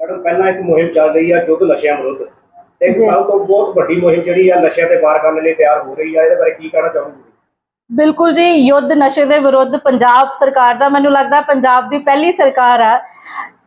Madam ਪਹਿਲਾਂ ਇੱਕ ਮੁਹਿੰਮ ਚੱਲ ਰਹੀ ਆ ਯੁੱਧ ਨਸ਼ਿਆਂ ਵਿਰੁੱਧ। ਤੇ ਇੱਕ ਜੀ। ਕੱਲ ਤੋਂ ਬਹੁਤ ਵੱਡੀ ਮੁਹਿੰਮ ਜਿਹੜੀ ਆ ਨਸ਼ਿਆਂ ਤੇ ਵਾਰ ਕਰਨ ਲਈ ਤਿਆਰ ਹੋ ਰਹੀ ਆ ਇਹਦੇ ਬਾਰੇ ਕੀ ਕਹਿਣਾ ਚਾਹੋਗੇ? ਬਿਲਕੁਲ ਜੀ ਯੁੱਧ ਨਸ਼ੇ ਦੇ ਵਿਰੁੱਧ ਪੰਜਾਬ ਸਰਕਾਰ ਦਾ ਮੈਨੂੰ ਲੱਗਦਾ ਪੰਜਾਬ ਦੀ ਪਹਿਲੀ ਸਰਕਾਰ ਆ।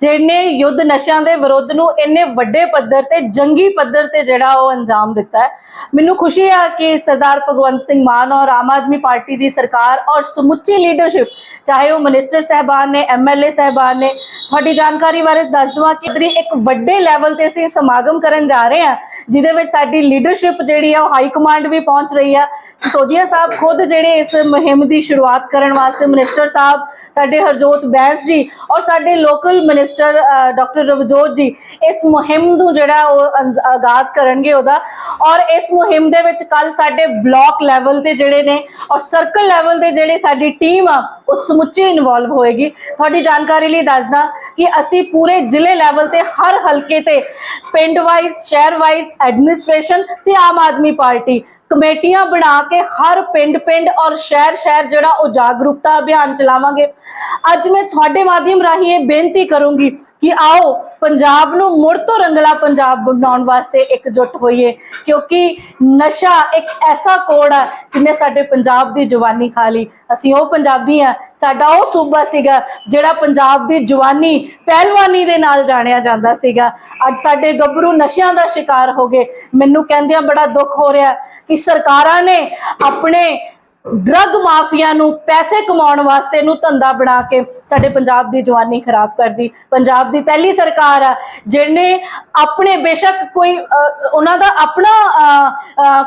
ਜਿਹਨੇ ਯੁੱਧ ਨਸ਼ਿਆਂ ਦੇ ਵਿਰੁੱਧ ਨੂੰ ਇੰਨੇ ਵੱਡੇ ਪੱਧਰ ਤੇ, ਜੰਗੀ ਪੱਧਰ ਤੇ ਜਿਹੜਾ ਉਹ ਅੰਜਾਮ ਦਿੱਤਾ ਹੈ। ਮੈਨੂੰ ਖੁਸ਼ੀ ਆ ਕਿ ਸਰਦਾਰ ਭਗਵੰਤ ਸਿੰਘ ਮਾਨ ਔਰ ਆਮ ਆਦਮੀ ਪਾਰਟੀ ਦੀ ਸਰਕਾਰ ਔਰ ਸਮੁੱਚੀ ਲੀਡਰਸ਼ਿਪ ਚਾਹੇ ਉਹ ਮਿਨਿਸਟਰ ਸਹਿਬਾਨ ਨੇ ਐਮਐਲਏ ਸਹਿਬਾਨ ਨੇ, ਤੁਹਾਡੀ ਜਾਣਕਾਰੀ ਬਾਰੇ ਦੱਸ ਦਵਾਂ ਕਿ ਇੱਕ ਵੱਡੇ ਲੈਵਲ ਤੇ ਅਸੀਂ ਸਮਾਗਮ ਕਰਨ ਜਾ ਰਹੇ ਹਾਂ, ਜਿਹਦੇ ਵਿੱਚ ਸਾਡੀ ਲੀਡਰਸ਼ਿਪ ਜਿਹੜੀ ਆ ਉਹ ਹਾਈ ਕਮਾਂਡ ਵੀ ਪਹੁੰਚ ਰਹੀ ਆ। ਸਿਸੋਦੀਆ ਸਾਹਿਬ ਖੁਦ ਜਿਹੜੇ ਇਸ ਮੁਹਿੰਮ ਦੀ ਸ਼ੁਰੂਆਤ ਕਰਨ ਵਾਸਤੇ ਮਿਨਿਸਟਰ ਸਾਹਿਬ, ਸਾਡੇ ਹਰਜੋਤ ਬੈਂਸ ਜੀ ਔਰ ਸਾਡੇ local minister doctor Ravjot ji, ਇਸ ਮੁਹਿੰਮ ਨੂੰ ਜਿਹੜਾ ਉਹ ਆਗਾਜ਼ ਕਰਨਗੇ ਉਹਦਾ। ਔਰ ਇਸ ਮੁਹਿੰਮ ਦੇ ਵਿੱਚ ਕੱਲ ਸਾਡੇ ਬਲਾਕ ਲੈਵਲ ਤੇ ਜਿਹੜੇ ਨੇ, ਔਰ ਸਰਕਲ ਲੈਵਲ ਤੇ ਜਿਹੜੇ ਸਾਡੀ ਟੀਮ ਆ ਉਹ ਸਮੁੱਚੀ ਇਨਵੋਲਵ ਹੋਏਗੀ। ਤੁਹਾਡੀ ਜਾਣਕਾਰੀ ਲਈ ਦੱਸਦਾ ਕਿ ਅਸੀਂ ਪੂਰੇ ਜ਼ਿਲ੍ਹੇ ਲੈਵਲ ਤੇ ਹਰ ਹਲਕੇ ਤੇ ਪਿੰਡ ਵਾਈਜ਼ ਸ਼ਹਿਰ ਵਾਈਜ਼ ਐਡਮਿਨਿਸਟ੍ਰੇਸ਼ਨ ਤੇ ਆਮ ਆਦਮੀ ਪਾਰਟੀ ਕਮੇਟੀਆਂ ਬਣਾ ਕੇ ਹਰ ਪਿੰਡ ਪਿੰਡ ਔਰ ਸ਼ਹਿਰ ਸ਼ਹਿਰ ਜਿਹੜਾ ਉਹ ਜਾਗਰੂਕਤਾ ਅਭਿਆਨ ਚਲਾਵਾਂਗੇ। ਅੱਜ ਮੈਂ ਤੁਹਾਡੇ ਮਾਧਿਅਮ ਰਾਹੀਂ ਇਹ ਬੇਨਤੀ ਕਰੂੰਗੀ ਕਿ ਆਓ ਪੰਜਾਬ ਨੂੰ ਮੁੜ ਤੋਂ ਰੰਗਲਾ ਪੰਜਾਬ ਬਣਾਉਣ ਵਾਸਤੇ ਇਕਜੁੱਟ ਹੋਈਏ, ਕਿਉਂਕਿ ਨਸ਼ਾ ਇੱਕ ਐਸਾ ਕੋੜ ਹੈ ਜਿਹਨੇ ਸਾਡੇ ਪੰਜਾਬ ਦੀ ਜਵਾਨੀ ਖਾ ਲਈ। ਅਸੀਂ ਉਹ ਪੰਜਾਬੀ ਆ ਸਾਡਾ ਉਹ ਸੂਬਾ ਸੀਗਾ ਜਿਹੜਾ ਪੰਜਾਬ ਦੀ ਜਵਾਨੀ, ਪਹਿਲਵਾਨੀ ਦੇ ਨਾਲ ਜਾਣਿਆ ਜਾਂਦਾ ਸੀਗਾ। ਅੱਜ ਸਾਡੇ ਗੱਭਰੂ ਨਸ਼ਿਆਂ ਦਾ ਸ਼ਿਕਾਰ ਹੋ ਗਏ। ਮੈਨੂੰ ਕਹਿੰਦਿਆਂ ਬੜਾ ਦੁੱਖ ਹੋ ਰਿਹਾ ਕਿ ਸਰਕਾਰਾਂ ਨੇ ਆਪਣੇ ਡਰੱਗ ਮਾਫੀਆ ਨੂੰ ਪੈਸੇ ਕਮਾਉਣ ਵਾਸਤੇ ਨੂੰ ਧੰਦਾ ਬਣਾ ਕੇ ਸਾਡੇ ਪੰਜਾਬ ਦੀ ਜਵਾਨੀ ਖਰਾਬ ਕਰਦੀ ਪੰਜਾਬ ਦੀ ਪਹਿਲੀ ਸਰਕਾਰ ਆ, ਜਿਹਨੇ ਆਪਣੇ ਬੇਸ਼ੱਕ ਕੋਈ ਉਹਨਾਂ ਦਾ ਆਪਣਾ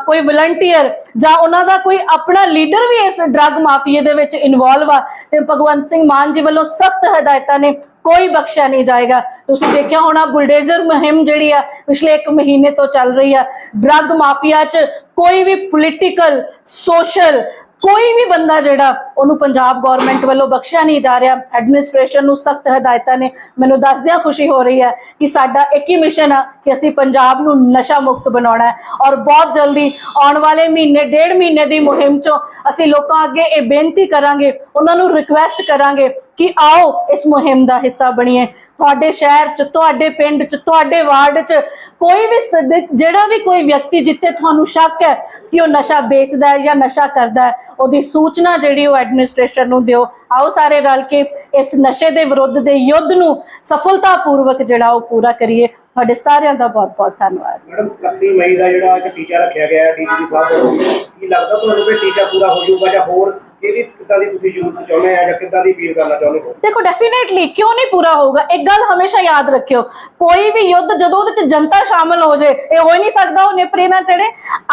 ਕੋਈ ਵਲੰਟੀਅਰ ਜਾਂ ਉਹਨਾਂ ਦਾ ਕੋਈ ਆਪਣਾ ਲੀਡਰ ਵੀ ਇਸ ਡਰੱਗ ਮਾਫੀਏ ਦੇ ਵਿੱਚ ਇਨਵੋਲਵ ਆ ਤੇ ਭਗਵੰਤ ਸਿੰਘ ਮਾਨ ਜੀ ਵੱਲੋਂ ਸਖਤ ਹਦਾਇਤਾਂ ਨੇ ਕੋਈ ਬਖਸ਼ਿਆ ਨਹੀਂ ਜਾਏਗਾ। ਤੁਸੀਂ ਦੇਖਿਆ ਹੋਣਾ ਬੁਲਡੇਜ਼ਰ ਮੁਹਿੰਮ ਜਿਹੜੀ ਆ, ਪਿਛਲੇ 1 ਮਹੀਨੇ ਤੋਂ ਚੱਲ ਰਹੀ ਆ। ਡਰੱਗ ਮਾਫੀਆ 'ਚ ਕੋਈ ਵੀ ਪੋਲੀਟੀਕਲ ਸੋਸ਼ਲ ਕੋਈ ਵੀ ਬੰਦਾ ਜਿਹੜਾ ਉਹਨੂੰ ਪੰਜਾਬ ਗਵਰਨਮੈਂਟ ਵੱਲੋਂ ਬਖਸ਼ਿਆ ਨਹੀਂ ਜਾ ਰਿਹਾ। ਐਡਮਿਨਿਸਟ੍ਰੇਸ਼ਨ ਨੂੰ ਸਖਤ ਹਦਾਇਤਾਂ ਨੇ। ਮੈਨੂੰ ਦੱਸਦਿਆਂ ਖੁਸ਼ੀ ਹੋ ਰਹੀ ਹੈ ਕਿ ਸਾਡਾ ਇੱਕ ਹੀ ਮਿਸ਼ਨ ਆ ਕਿ ਅਸੀਂ ਪੰਜਾਬ ਨੂੰ ਨਸ਼ਾ ਮੁਕਤ ਬਣਾਉਣਾ ਹੈ। ਔਰ ਬਹੁਤ ਜਲਦੀ ਆਉਣ ਵਾਲੇ ਮਹੀਨੇ, ਡੇਢ ਮਹੀਨੇ ਦੀ ਮੁਹਿੰਮ ਚੋਂ ਅਸੀਂ ਲੋਕਾਂ ਅੱਗੇ ਇਹ ਬੇਨਤੀ ਕਰਾਂਗੇ, ਉਹਨਾਂ ਨੂੰ ਰਿਕੁਐਸਟ ਕਰਾਂਗੇ ਕਿ ਆਓ ਇਸ ਮੁਹਿੰਮ ਦਾ ਹਿੱਸਾ ਬਣੀਏ। ਤੁਹਾਡੇ ਸ਼ਹਿਰ 'ਚ, ਤੁਹਾਡੇ ਪਿੰਡ 'ਚ, ਤੁਹਾਡੇ ਵਾਰਡ 'ਚ ਕੋਈ ਵੀ ਸਦ- ਜਿਹੜਾ ਵੀ ਕੋਈ ਵਿਅਕਤੀ ਜਿੱਥੇ ਤੁਹਾਨੂੰ ਸ਼ੱਕ ਹੈ ਕਿ ਉਹ ਨਸ਼ਾ ਵੇਚਦਾ ਹੈ ਜਾਂ ਨਸ਼ਾ ਕਰਦਾ ਹੈ, ਉਹਦੀ ਸੂਚਨਾ ਜਿਹੜੀ ਉਹ ਐਡਮਿਨਿਸਟ੍ਰੇਸ਼ਨ ਨੂੰ ਦਿਓ। ਆਓ ਸਾਰੇ ਰਲ ਕੇ ਇਸ ਨਸ਼ੇ ਦੇ ਵਿਰੁੱਧ ਦੇ ਯੁੱਧ ਨੂੰ ਸਫਲਤਾਪੂਰਵਕ ਜਿਹੜਾ ਉਹ ਪੂਰਾ ਕਰੀਏ। ਤੁਹਾਡੇ ਸਾਰਿਆਂ ਦਾ ਬਹੁਤ ਬਹੁਤ ਧੰਨਵਾਦ। ਮੈਡਮ 31 ਮਈ ਦਾ ਜਿਹੜਾ ਇੱਕ ਟੀਚਾ ਰੱਖਿਆ ਗਿਆ ਹੈ ਡੀਜੀਪੀ ਸਾਹਿਬ ਵੱਲੋਂ। ਕੀ ਲੱਗਦਾ ਤੁਹਾਨੂੰ ਕਿ ਟੀਚਾ ਪੂਰਾ ਹੋ ਜਾਊਗਾ ਜਾਂ ਹੋਰ ਕਿਹਦੀ ਕਿੱਦਾਂ ਦੀ ਤੁਸੀਂ ਜ਼ਰੂਰਤ ਚਾਹੁੰਦੇ ਆ ਜਾਂ ਕਿੱਦਾਂ ਦੀ ਅਪੀਲ ਕਰਨਾ ਚਾਹੁੰਦੇ ਹੋ? ਦੇਖੋ ਡੈਫੀਨੇਟਲੀ ਕਿਉਂ ਨਹੀਂ ਪੂਰਾ ਹੋਊਗਾ? ਇੱਕ ਗੱਲ ਹਮੇਸ਼ਾ ਯਾਦ ਰੱਖਿਓ, ਕੋਈ ਵੀ ਯੁੱਧ ਜਦੋਂ ਉਹਦੇ ਚ ਜਨਤਾ ਸ਼ਾਮਲ ਹੋ ਜੇ, ਇਹ ਹੋ ਹੀ ਨਹੀਂ ਸਕਦਾ ਉਹ ਨੇਪਰੇ ਨਾ ਚੜੇ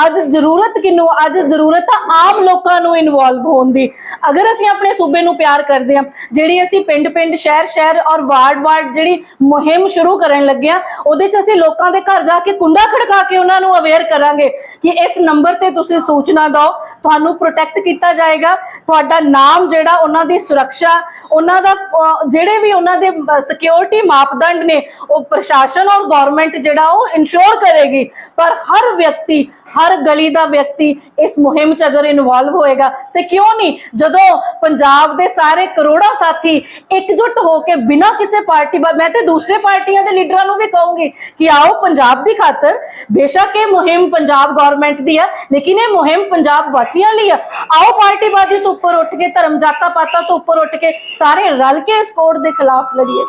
ਅੱਜ ਜ਼ਰੂਰਤ ਕਿਨੂੰ ਅੱਜ ਜ਼ਰੂਰਤ ਆ ਆਮ ਲੋਕਾਂ ਨੂੰ ਇਨਵੋਲਵ ਹੋਣ ਦੀ। ਅਗਰ ਅਸੀਂ ਆਪਣੇ ਸੂਬੇ ਨੂੰ ਪਿਆਰ ਕਰਦੇ ਹਾਂ, ਜਿਹੜੀ ਅਸੀਂ ਪਿੰਡ ਪਿੰਡ ਸ਼ਹਿਰ ਸ਼ਹਿਰ ਔਰ ਵਾਰਡ ਵਾਰਡ ਜਿਹੜੀ ਮੁਹਿੰਮ ਸ਼ੁਰੂ ਕਰਨ ਲੱਗੇ ਹਾਂ, ਉਹਦੇ ਚ ਅਸੀਂ ਲੋਕਾਂ ਦੇ ਘਰ ਜਾ ਕੇ ਕੁੰਡਾ ਖੜਕਾ ਕੇ ਉਹਨਾਂ ਨੂੰ ਅਵੇਅਰ ਕਰਾਂਗੇ ਕਿ ਇਸ ਨੰਬਰ ਤੇ ਤੁਸੀਂ ਸੂਚਨਾ ਦਿਓ ਤੁਹਾਨੂੰ ਪ੍ਰੋਟੈਕਟ ਕੀਤਾ ਜਾਏਗਾ। ਤੁਹਾਡਾ ਨਾਮ ਜਿਹੜਾ ਉਹਨਾਂ ਦੀ ਸੁਰੱਖਿਆ, ਉਹਨਾਂ ਦਾ ਜਿਹੜੇ ਵੀ ਉਹਨਾਂ ਦੇ ਸਿਕਿਉਰਿਟੀ ਮਾਪਦੰਡ ਨੇ, ਉਹ ਪ੍ਰਸ਼ਾਸਨ ਔਰ ਗਵਰਨਮੈਂਟ ਜਿਹੜਾ ਉਹ ਇਨਸ਼ੋਰ ਕਰੇਗੀ। ਪਰ ਹਰ ਵਿਅਕਤੀ, ਹਰ ਗਲੀ ਦਾ ਵਿਅਕਤੀ ਇਸ ਮੁਹਿੰਮ 'ਚ ਅਗਰ ਇਨਵੋਲਵ ਹੋਏਗਾ, ਤੇ ਕਿਉਂ ਨਹੀਂ? ਜਦੋਂ ਪੰਜਾਬ ਦੇ ਸਾਰੇ ਕਰੋੜਾਂ ਸਾਥੀ ਇਕਜੁੱਟ ਹੋ ਕੇ ਬਿਨਾਂ ਕਿਸੇ ਪਾਰਟੀ ਮੈਂ ਤੇ ਦੂਸਰੇ ਪਾਰਟੀਆਂ ਦੇ ਲੀਡਰਾਂ ਨੂੰ ਵੀ ਕਹੂੰਗੀ ਕਿ ਆਓ ਪੰਜਾਬ ਦੀ ਖਾਤਰ, ਬੇਸ਼ੱਕ ਇਹ ਮੁਹਿੰਮ ਪੰਜਾਬ ਗਵਰਨਮੈਂਟ ਦੀ ਹੈ, ਲੇਕਿਨ ਇਹ ਮੁਹਿੰਮ ਪੰਜਾਬ ਵਾਸੀਆਂ ਲਈ ਆ। ਆਓ ਪਾਰਟੀਬਾਜ਼ੀ ਤੋਂ ਉੱਪਰ ਉੱਠ ਕੇ, ਧਰਮ ਜਾਤਾਂ ਪਾਤਾਂ ਤੋਂ ਉੱਪਰ ਉੱਠ ਕੇ ਸਾਰੇ ਰਲ ਕੇ ਇਸ ਕੋਡ ਦੇ ਖਿਲਾਫ ਲੜੀਏ।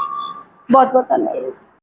ਬਹੁਤ ਬਹੁਤ ਧੰਨਵਾਦ।